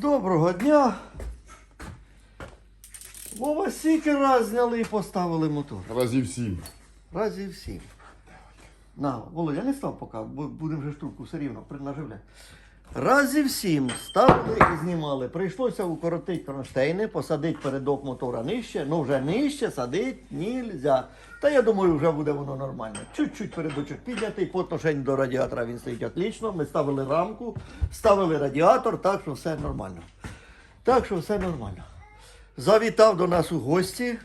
Доброго дня. Вова стільки раз зняли і поставили мотор. Разів сім. Разів сім. На, Володя, не став поки, бо будемо вже штуку все рівно при- наживляти. Разів сім ставили і знімали. Прийшлося укоротити кронштейни, посадити передок мотора нижче. Ну вже нижче садити нельзя. Та я думаю, вже буде воно нормально. Чуть-чуть передочок піднятий, по отношенню до радіатора він стоїть отлично. Ми ставили рамку, ставили радіатор, так що все нормально. Так що все нормально. Завітав до нас у гості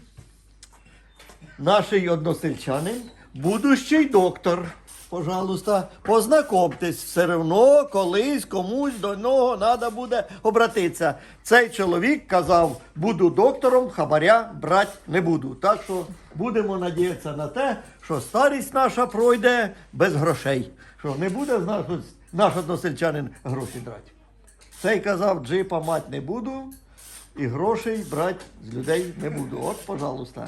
наш односельчанин, будущий доктор. Пожалуйста, познайомтесь, все одно колись комусь до нього треба буде обратитися. Цей чоловік казав, буду доктором, хабаря брати не буду. Так що будемо надіятися на те, що старість наша пройде без грошей. Що не буде з наш односельчанин гроші брати. Цей казав, джипа мать не буду і грошей брати з людей не буду. От, пожалуйста.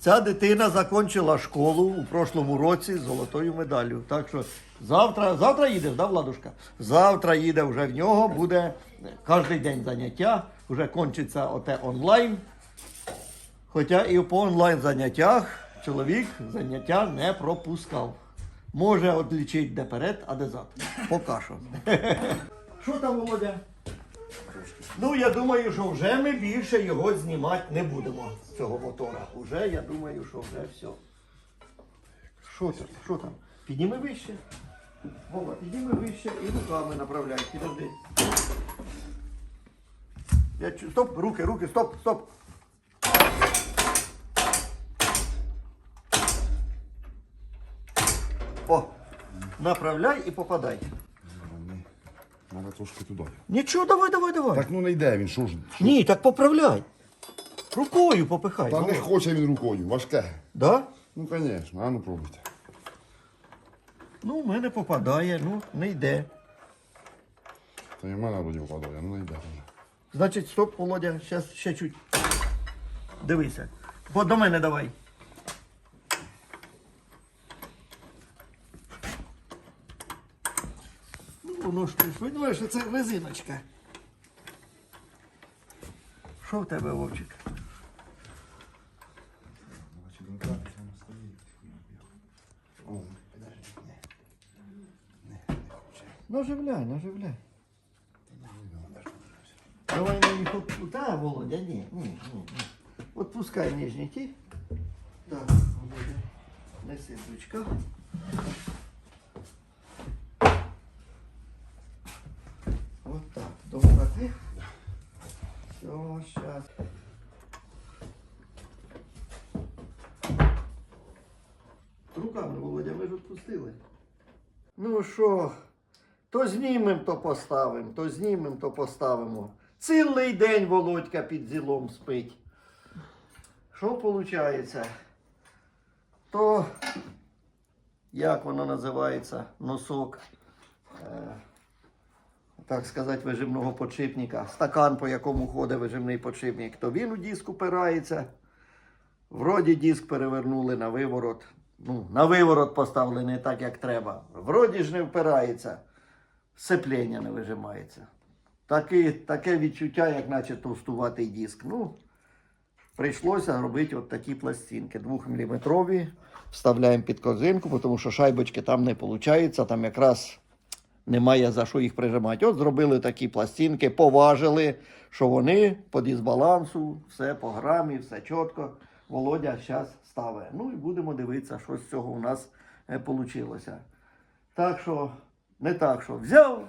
Ця дитина закінчила школу у прошлому році з золотою медаллю. Так що завтра, завтра їдеш, да, Владушка? Завтра їде вже в нього, буде кожен день заняття, вже кончиться оте онлайн. Хоча і по онлайн заняттях чоловік заняття не пропускав. Може отлічити де перед, а де зад. Поки що. Що там, Володя? Ну, я думаю, що вже ми більше його знімати не будемо, цього мотора. Уже, я думаю, що вже все. Що там? Що там? Підніми вище. Вова, підніми вище і руками направляй. Підожди. Я чу... Стоп, руки, руки, стоп, стоп. О, направляй і попадай. Треба трошки туди. Нічого, давай, давай, давай. Так ну не йде він, що ж? що? Ні, так поправляй. Рукою попихай. Та ну. не хоче він рукою, важке. Да? Ну, звісно, а ну пробуйте. Ну, в мене попадає, ну, не йде. Та і в мене вроді впадає, ну не йде. Значить, стоп, Володя, зараз ще чуть. Дивися. Бо до мене давай. Ну, воно ж ти ж розумієш, що це резиночка. Що в тебе, Вовчик? Наживляй, наживляй. Давай на них от... Та, Володя, ні, ні, ні, ні. От пускай нижні ті. Так, Володя, неси ручка. От так, до висоти. Все, щас. Руками, Володя, ми ж відпустили. Ну що, то знімем, то поставимо, то знімем, то поставимо. Цілий день Володька під зілом спить. Що виходить? То, як воно називається, носок, е, так сказати, вижимного подшипника, стакан, по якому ходить вижимний подшипник, то він у диск упирається. Вроді диск перевернули на виворот. Ну, на виворот поставили не так, як треба. Вроді ж не впирається. Сцеплення не вижимається. Таке, таке відчуття, як наче товстуватий диск. Ну, прийшлося робити от такі пластинки 2-мм. Вставляємо під корзинку, тому що шайбочки там не виходить, там якраз немає за що їх прижимати. От зробили такі пластинки, поважили, що вони по дисбалансу, все по грамі, все чітко. Володя зараз ставить. Ну і будемо дивитися, що з цього у нас вийшло. Так що, не так, що взяв,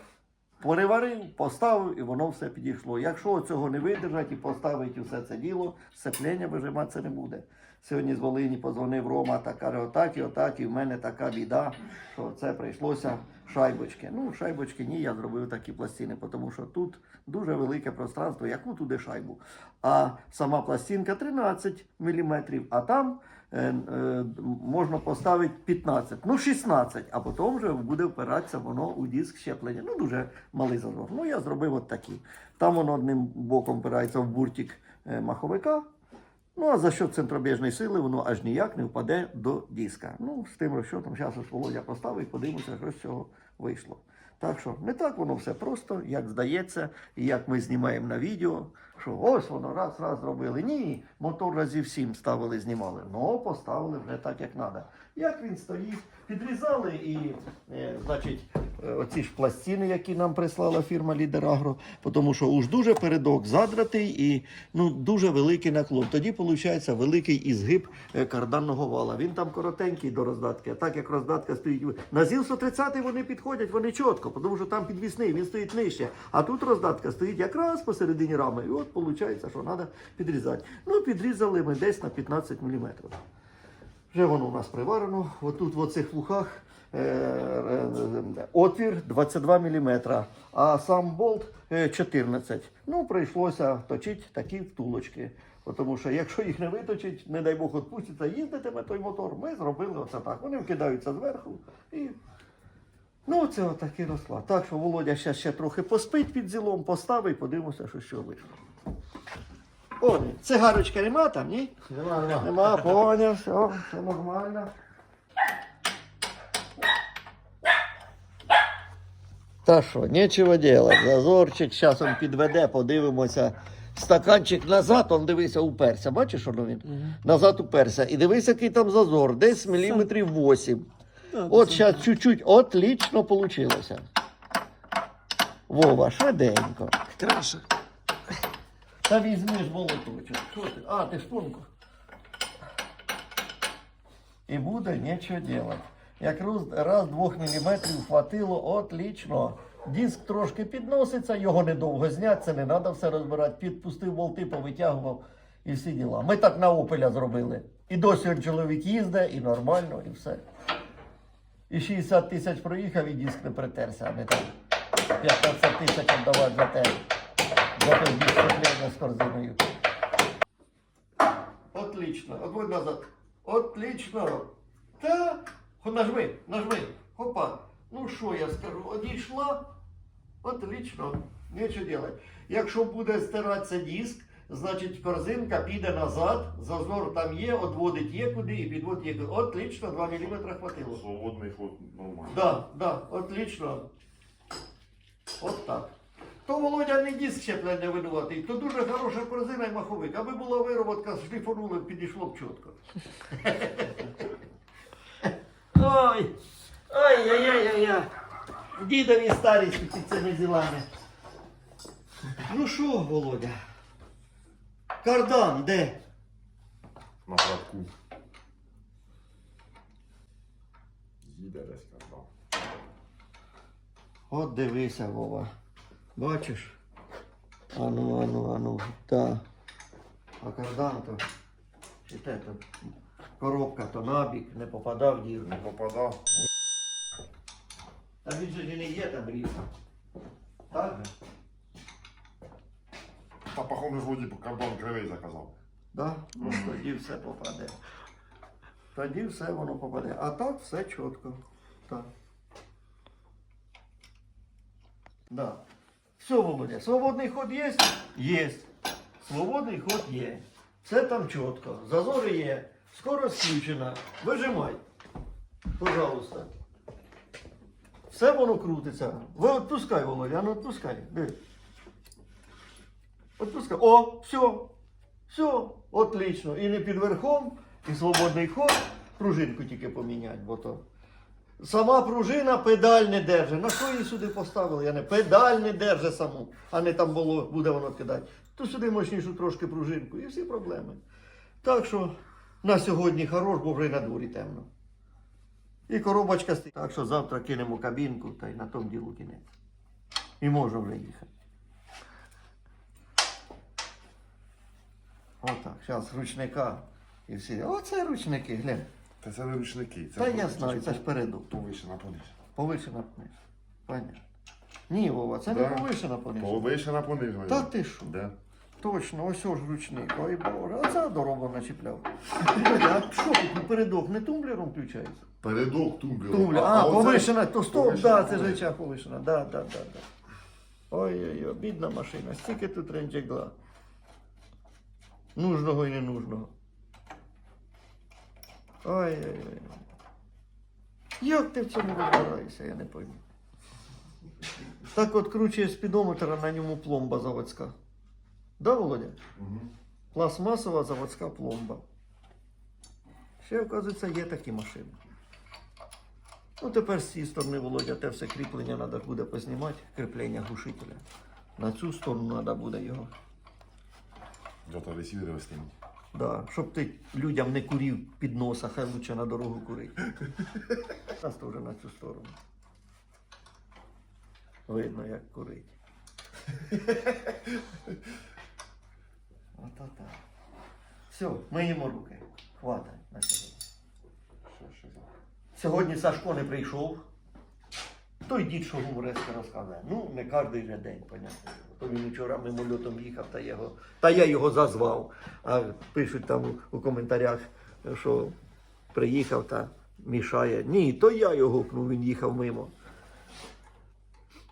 переварив, поставив і воно все підійшло. Якщо цього не видержать і поставить усе це діло, сцеплення вижиматися не буде. Сьогодні з Волині позвонив Рома та каже, отак і отак, і в мене така біда, що це прийшлося шайбочки. Ну, шайбочки ні, я зробив такі пластини, тому що тут дуже велике пространство, яку туди шайбу. А сама пластинка 13 мм, а там можна поставити 15, ну 16, а потім вже буде впиратися воно у диск щеплення. Ну, дуже малий зазор. Ну, я зробив от такі. Там воно одним боком впирається в буртик е, маховика. Ну, а за що центробіжної сили воно аж ніяк не впаде до диска. Ну, з тим розчотом зараз Володя поставив, подивимося, що з цього вийшло. Так що не так воно все просто, як здається, і як ми знімаємо на відео, що ось воно раз, раз зробили. Ні, мотор разів сім ставили, знімали. Ну, поставили вже так, як треба. Як він стоїть, підрізали і, е, значить, е, оці ж пластини, які нам прислала фірма Лідер Агро, тому що уж дуже передок задратий і ну, дуже великий наклон. Тоді виходить великий ізгиб е, карданного вала. Він там коротенький до роздатки, а так як роздатка стоїть. На ЗІЛ 130 вони підходять, вони чітко, тому що там підвісний, він стоїть нижче. А тут роздатка стоїть якраз посередині рами. І от виходить, що треба підрізати. Ну, підрізали ми десь на 15 мм. Вже воно у нас приварено. Отут в оцих вухах е, е, отвір 22 мм, а сам болт е, 14. Ну, прийшлося точити такі втулочки. Тому що якщо їх не виточить, не дай Бог відпуститься, їздитиме той мотор, ми зробили оце так. Вони вкидаються зверху і. Ну, це отакий розклад. Так що Володя ще, ще трохи поспить під зілом, поставить, подивимося, що що вийшло. О, цигарочка нема там, ні? Нема, нема. Нема, поняв, все, все нормально. Та що, нічого делать. Зазорчик, зараз він підведе, подивимося. Стаканчик назад, он дивися, уперся. Бачиш, воно він? Назад уперся. І дивись, який там зазор, десь міліметрів 8. От зараз чуть-чуть, отлично получилося. Вова, швиденько. Краще. Та візьми ж молоточок. Що ти? А, ти шпунку. І буде нічого делать. Як раз, раз двох міліметрів хватило, отлично. Диск трошки підноситься, його недовго зняти, це не треба все розбирати. Підпустив болти, повитягував і всі діла. Ми так на опеля зробили. І досі чоловік їздить, і нормально, і все. І 60 тисяч проїхав, і диск не притерся, а не там 15 тисяч віддавати за те. Диск з корзиною. Отлично. Отводь назад. Отлично. Та. Нажми, нажми. Хопа. Ну що я скажу? Одійшла. Отлично. Нічого делать. Якщо буде стиратися диск, значить корзинка піде назад, зазор там є, одводить є куди і підводить є куди. Отлично, 2 мм хватило. Свободний ход нормально. Да, да, отлично. От так. То Володя не диск щеплення винуватий, то дуже хороша корзина і маховик. Аби була вироботка, шліфонули, підійшло б чітко. Ой, ой-ой-ой-ой. Дідові старість під цими ділами. Ну що, Володя? Кардан де? На кратку. Їде десь казав. От дивися, Вова. Бачиш? Ану, ану, ану. Та. А кардан то. Чи те то. Коробка то набік, не попадав в діру. Не попадав. Та він же не є там різ. Так? же? Та походу ж воді кордон кривий заказав. Да? Ну тоді все попаде. Тоді все воно попаде. А так все чітко. Так. Да. Все, Володя, свободний ход є? Є. Свободний ход є. Все там чітко. Зазори є. Скорость включена. Вижимай. Пожалуйста. Все воно крутиться. Ви відпускай, Володя, ну відпускай. Диви. Отпускай. О, все. Все, отлично. І не під верхом, і свободний ход. Пружинку тільки поміняти, бо то. Сама пружина педаль не держи. На що її сюди поставили? Я не педаль не держи саму, а не там було, буде воно кидати. То сюди мощнішу трошки пружинку і всі проблеми. Так що на сьогодні хорош, бо вже на дворі темно. І коробочка стоїть. Так що завтра кинемо кабінку та й на тому ділу кінець. І можна вже їхати. Отак, зараз ручника і всі. Оце ручники, глянь. Та це не ручники. Це Та я ж- знаю, це ж переду. Повишена пониз. Повишена вниз. Понятно. Ні, Вова, це не Да. повишена понижена. Повишена говорю. Та ти що? Де? Точно, ось ж ручник. Ой Боже, оце дорогу начіпляв. А що тут передок, не тумблером включається? Передок тумблер. Тумблер. А, повишена, то стоп, повишена да, це реча повишена. Да, да, да, да. Ой-ой-ой, бідна машина, стільки тут ренджегла. Нужного і ненужного. Ой-ой-ой. Як ти в цьому розбираєшся, я не пойму. Так от круче спідометра на ньому пломба заводська. Да, Володя? Угу. Пластмасова заводська пломба. Ще, оказується, є такі машини. Ну, тепер з цієї сторони, Володя, те все кріплення треба буде познімати, кріплення глушителя. На цю сторону треба буде його. Зато ресівери виставить. Да, щоб ти людям не курів під носа, хай лучше на дорогу курить. Нас теж на цю сторону. Видно, як курить. Ото так. Все, миємо руки. Хватай на сьогодні. Сьогодні Сашко не прийшов. Той дід, що гуморески розказує. Ну, не кожен же день, понятно. То він вчора мимольотом їхав, та, його, та я його зазвав. А пишуть там у коментарях, що приїхав та мішає. Ні, то я його гукнув, він їхав мимо.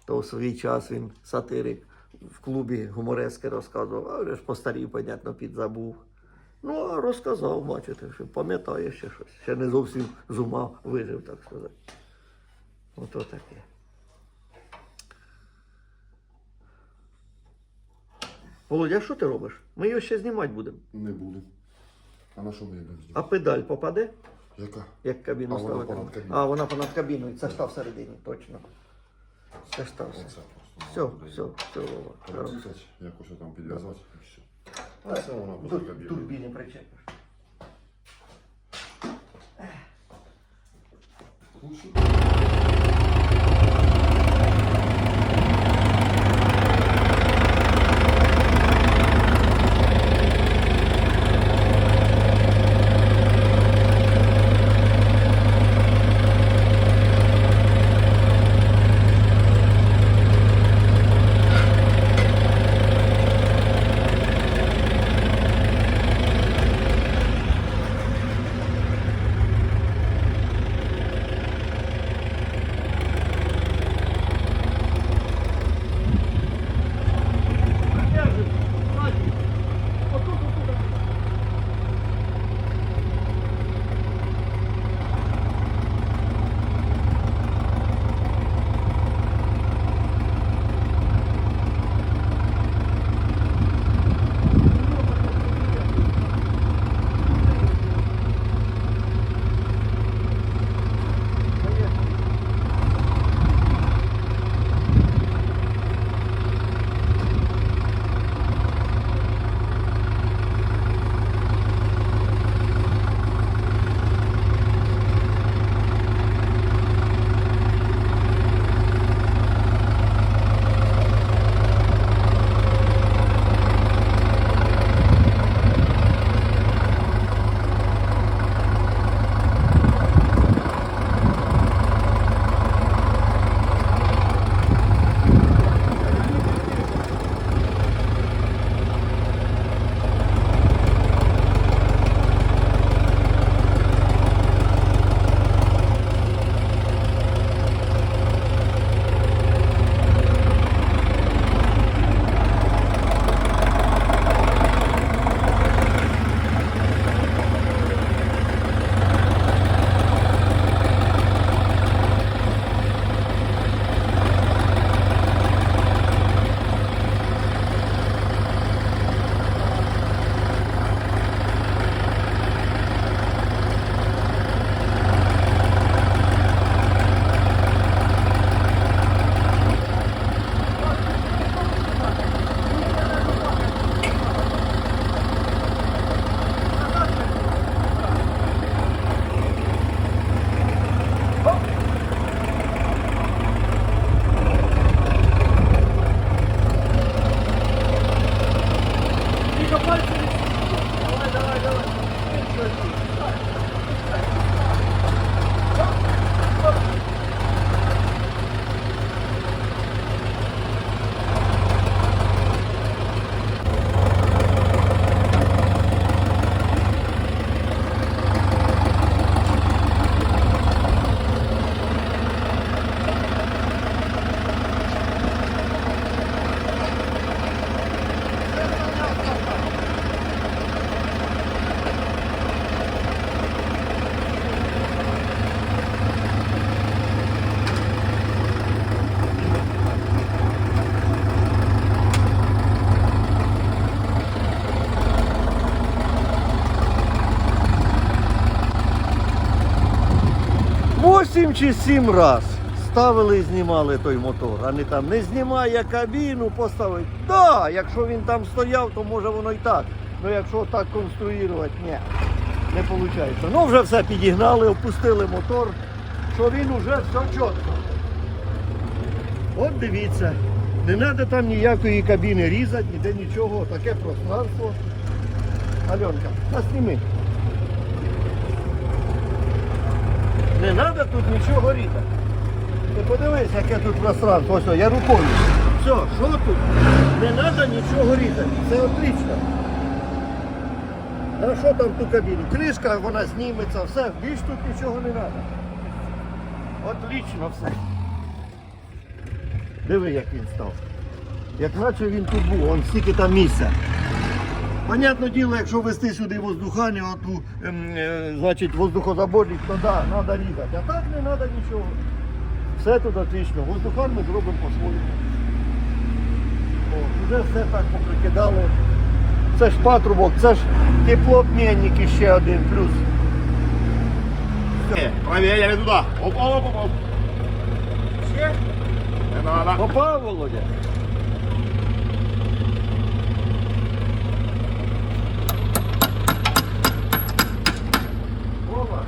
То в свій час він сатирик в клубі гуморески розказував, а вже ж постарів, понятно, підзабув. Ну, а розказав, бачите, що пам'ятає ще щось. Ще не зовсім з ума вижив, так сказати. Ото таке. Володя, а що ти робиш? Ми його ще знімати будемо. Не буду. А на що ми будемо будемо А педаль попаде, Яка? як кабіну А ставити? понад. А, вона понад кабіною. Це ж всередині, точно. Це ж все. Все, все, все, Вова. Хорошо. Прорізати, там підв'язати і все. А це вона Тур- просто. Турбіни причепиш. Е. Лучше. 6 чи сім раз ставили і знімали той мотор, а не там не знімає кабіну, поставить. Да, якщо він там стояв, то може воно і так. Ну якщо так конструювати, ні, не виходить. Ну вже все підігнали, опустили мотор, що він уже все чітко. От дивіться, не треба там ніякої кабіни різати, ніде нічого, таке пространство. Альонка, насніми. Не треба тут нічого різати. Ти подивись, яке тут пространство. Ось, я рукою. Все, що тут? Не треба нічого різати. Це отлично. А що там ту кабіну? Кришка, вона зніметься, все, більш тут нічого не треба. Отлично все. Диви, як він став. Як наче він тут був, он стільки там місця. Понятне діло, якщо вести сюди воздухання, оту, ем, е, значить воздухозаборник, то да, треба різати. А так не треба нічого. Все тут отлично. Воздухан ми зробимо по-своєму. Вже все так поприкидали. Це ж патрубок, це ж теплообмінник ще один плюс. Е, Правее, я не туда. Оп, оп, оп, оп. Ще? Не надо. Попав, Володя? Вова,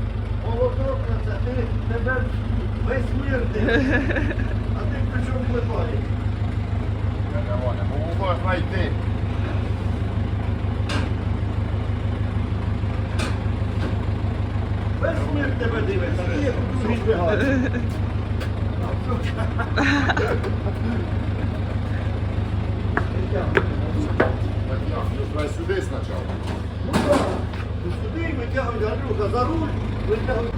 молоток це, ти, тебе весь мир дивиться. А ти при чому клепаєш? Не можу, бо можеш знайти. Весь мир тебе дивиться, а ти сюди спочатку. Ну так, ну сюди і витягуй Андрюха за руль, витягуй.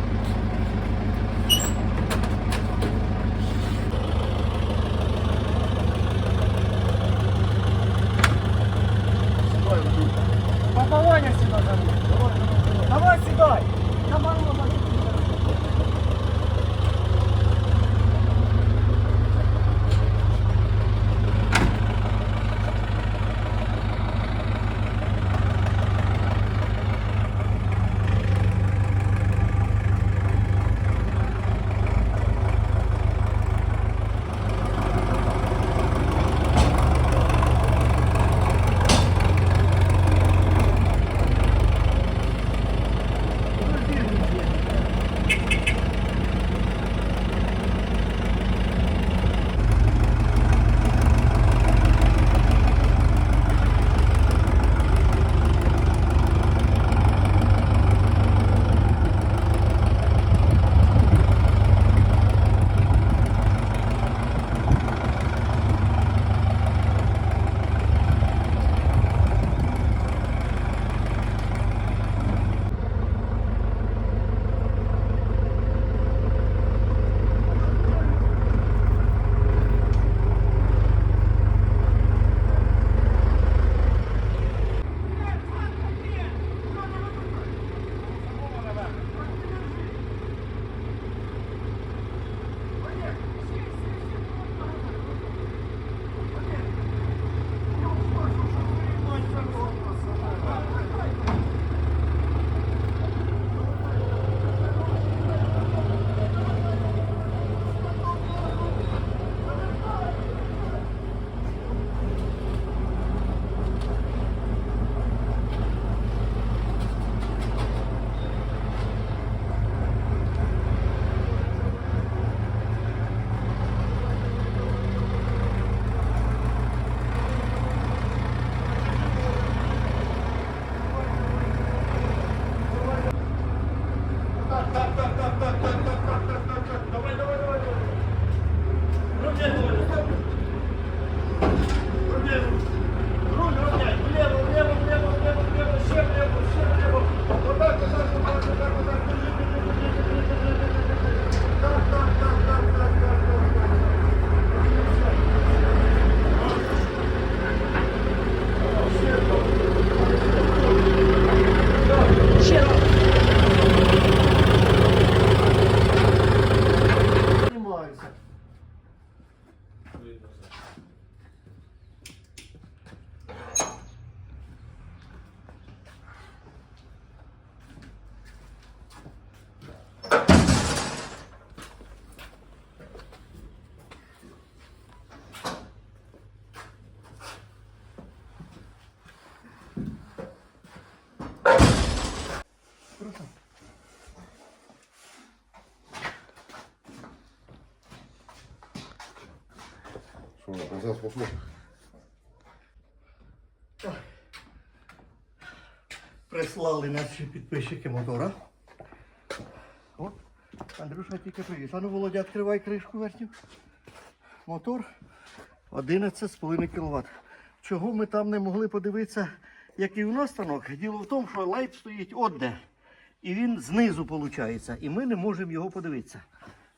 Ладно, Зараз посмотрим. Прислали наші підписчики мотора. От, Андрюша тільки привіз. А ну, Володя, відкривай кришку верхню. Мотор 11,5 кВт. Чого ми там не могли подивитися, який у нас станок? Діло в тому, що лайт стоїть одне. І він знизу виходить. І ми не можемо його подивитися.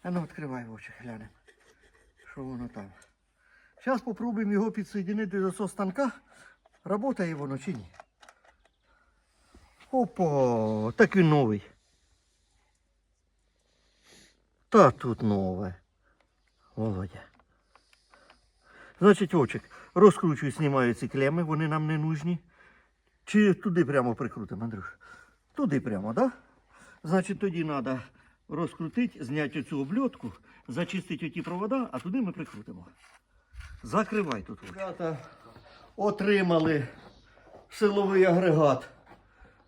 А ну відкривай очі, глянемо. Що воно там? Зараз спробуємо його підсоєдинити до цього станка. Работає воно чи ні? Опа, так він новий. Та тут нове. Володя. Значить, очик, розкручуй, знімаю ці клеми, вони нам не нужні. Чи туди прямо прикрутимо, Андрюш? Туди прямо, так? Да? Значить, тоді треба розкрутити, зняти цю обльотку, зачистити оті провода, а туди ми прикрутимо. Закривай тут. Ребята отримали силовий агрегат.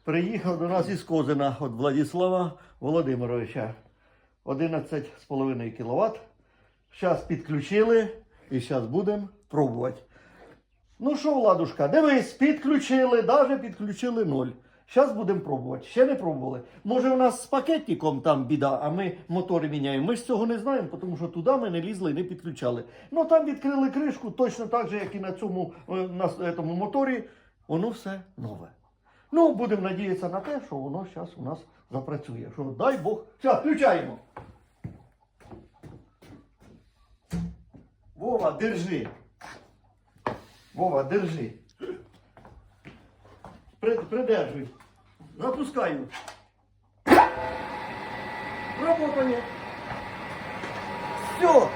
Приїхав до нас із Козина від Владислава Володимировича. 11,5 кВт. Зараз підключили і зараз будемо пробувати. Ну що, Владушка, дивись, підключили, навіть підключили ноль. Зараз будемо пробувати. Ще не пробували. Може, у нас з пакетником там біда, а ми мотори міняємо. Ми ж цього не знаємо, тому що туди ми не лізли і не підключали. Ну там відкрили кришку, точно так же, як і на цьому е, на этому моторі. Воно все нове. Ну, будемо надіятися на те, що воно зараз у нас запрацює. Що дай Бог. Все, включаємо. Вова, держи. Вова, держи. При, придержуй. Запускаю. Работає. Все.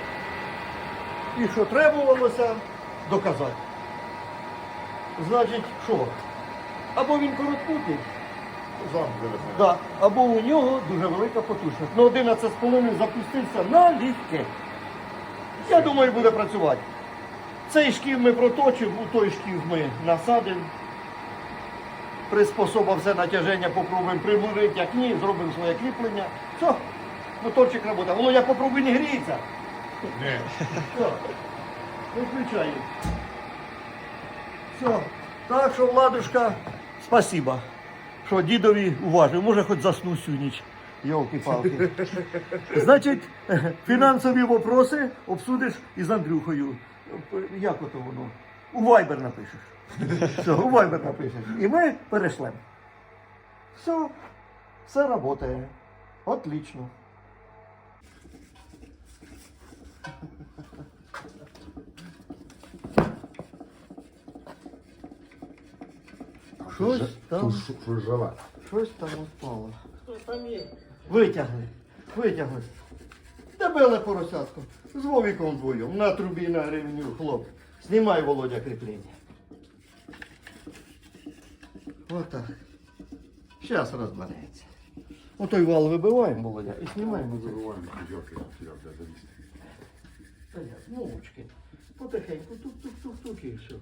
І що требувалося доказати. Значить, що? Або він короткутий, да, або у нього дуже велика потужність. Ну, 11,5 запустився на літки. Я думаю, буде працювати. Цей шків ми проточимо, у той шків ми насадимо. Приспособа все натяження попробуємо примурити, як ні, зробимо своє кріплення. Все, моторчик робота. Володя, попробуй не гріється. Ні. Все, виключаю. Все. Так що, Владушка, спасибо, що дідові уважив. Може, хоч засну всю ніч. Йолки-палки. Значить, фінансові вопроси обсудиш із Андрюхою. Як ото воно? У Viber напишеш. Все, у Viber напишеш. І ми перешлемо. Все, все працює. Отлично. Щось там. Що? Щось там упало. Хто там є? Витягли. Витягли. Дебеле поросятко. З Вовіком вдвоєм. На трубі на гривню, хлоп. Знімай, Володя, кріплення. Отак. Зараз розбереться. Отой вал вибиваємо, Володя, і знімаємо. Вибиваємо я хотів завісти. Та я, мовочки. Потихеньку, тук-тук-тук-тук і все.